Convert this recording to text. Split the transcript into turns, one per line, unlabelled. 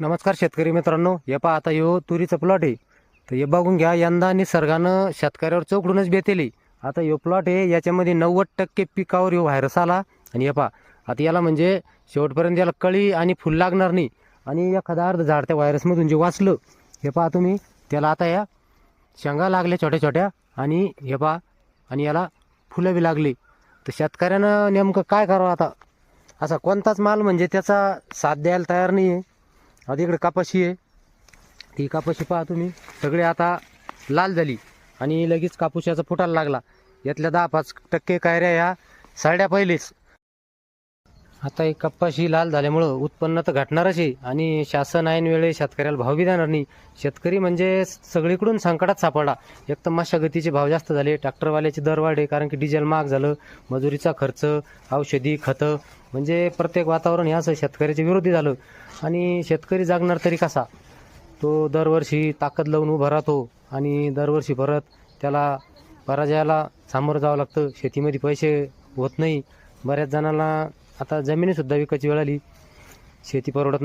नमस्कार शेतकरी मित्रांनो हे पहा आता ह्यो तुरीचं प्लॉट आहे. तर हे बघून घ्या यंदा निसर्गानं शेतकऱ्यावर चौकडूनच बेतेली आता ह्यो प्लॉट आहे याच्यामध्ये नव्वद टक्के पिकावर ह्यो व्हायरस आला. आणि हे पहा आता याला म्हणजे शेवटपर्यंत याला कळी आणि फुल लागणार नाही. आणि एखादा अर्ध झाड त्या व्हायरसमधून जे वाचलं हे पहा तुम्ही त्याला आता या शेंगा लागल्या छोट्या छोट्या. आणि हे पहा आणि याला फुलं बी लागली. तर शेतकऱ्यानं नेमकं काय करावं आता? असा कोणताच माल म्हणजे त्याचा साथ द्यायला तयार नाही आहे आता इकडे कापाशी आहे. ती कापाशी पहा तुम्ही. सगळे आता लाल झाली. आणि लगेच कापूस याचा फुटायला लागला. यातल्या दहा पाच टक्के कायऱ्या ह्या साड्या पहिलेच. आता एक कपाशी लाल झाल्यामुळं उत्पन्न तर घटणारच आहे. आणि शासन ऐन वेळे शेतकऱ्याला भाव बी देणार नाही. शेतकरी म्हणजे सगळीकडून संकटात सापडला. एक तर मशागतीचे भाव जास्त झाले ट्रॅक्टरवाल्याचे दर वाढे कारण की डिझेल महाग झालं मजुरीचा खर्च औषधी खतं म्हणजे प्रत्येक वातावरण हे असं शेतकऱ्याच्या विरोधी झालं. आणि शेतकरी जागणार तरी कसा? तो दरवर्षी ताकद लावून उभा राहतो आणि दरवर्षी परत त्याला पराजयाला सामोरं जावं लागतं. शेतीमध्ये पैसे होत नाही. बऱ्याच जणांना आता जमिनीसुद्धा विकायची वेळ आली. शेती परवडत नस